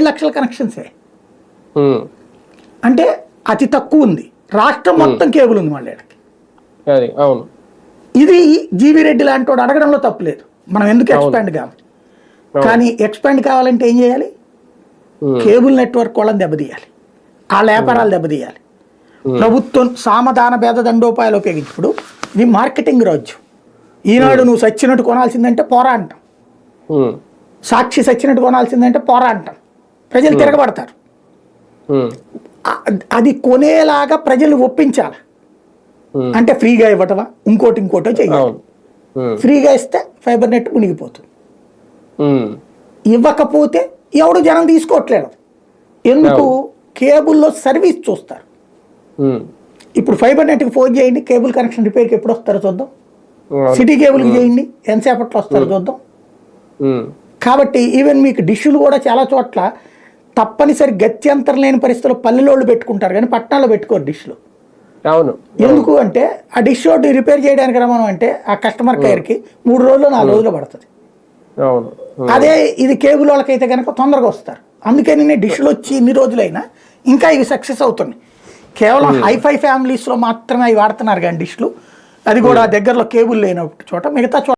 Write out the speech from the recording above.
ఏడు లక్షల కనెక్షన్సే. అంటే అతి తక్కువ ఉంది. రాష్ట్రం మొత్తం కేబుల్ ఉంది మళ్ళీ అవును. ఇది జీవీ రెడ్డి లాంటి వాడు అడగడంలో తప్పులేదు మనం ఎందుకు ఎక్స్పాండ్ కావాలి కానీ ఎక్స్పాండ్ కావాలంటే ఏం చేయాలి. కేబుల్ నెట్వర్క్ వాళ్ళని దెబ్బతీయాలి. ఆ వ్యాపారాలు దెబ్బతీయాలి. ప్రభుత్వం సామధాన భేద దండోపాయాలు ఉపయోగించుడు ఇది మార్కెటింగ్ రాజ్యం ఈనాడు నువ్వు సచ్చినట్టు కొనాల్సిందంటే పోరా అంటాం. సాక్షి సచ్చినట్టు కొనాల్సిందంటే పోరా అంటాం ప్రజలు తిరగబడతారు. అది కొనేలాగా ప్రజలు ఒప్పించాలి. అంటే ఫ్రీగా ఇవ్వటమా? ఇంకోటి ఇంకోటో చేయాలి. ఫ్రీగా ఇస్తే ఫైబర్ నెట్ మునిగిపోతుంది. ఇవ్వకపోతే ఎవడు జనం తీసుకోవట్లేదు. ఎందుకు? కేబుల్లో సర్వీస్ చూస్తారు. ఇప్పుడు ఫైబర్ నెట్కి ఫోన్ చేయండి కేబుల్ కనెక్షన్ రిపేర్కి ఎప్పుడు వస్తారో చూద్దాం. సిటీ కేబుల్కి చేయండి ఎంతసేపట్లో వస్తారో చూద్దాం. కాబట్టి ఈవెన్ మీకు డిష్లు కూడా చాలా చోట్ల తప్పనిసరి గత్యంతరం లేని పరిస్థితుల్లో పల్లెలోళ్ళు పెట్టుకుంటారు కానీ పట్టణాల్లో పెట్టుకోరు డిష్లు అవును. ఎందుకు అంటే ఆ డిష్ ఒకటి రిపేర్ చేయడానికి రమ్మను అంటే ఆ కస్టమర్ కేర్కి మూడు రోజులు నాలుగు రోజులు పడుతుంది. అవును. అదే ఇది కేబుల్ వాళ్ళకైతే కనుక తొందరగా వస్తారు. అందుకని నేను డిష్లు వచ్చి ఇన్ని రోజులైనా ఇంకా ఇవి సక్సెస్ అవుతున్నాయి. కేవలం హైఫై ఫ్యామిలీస్లో మాత్రమే అవి వాడుతున్నారు కానీ డిష్లు అది కూడా దగ్గరలో కేబుల్ లేని చోట మిగతా చోట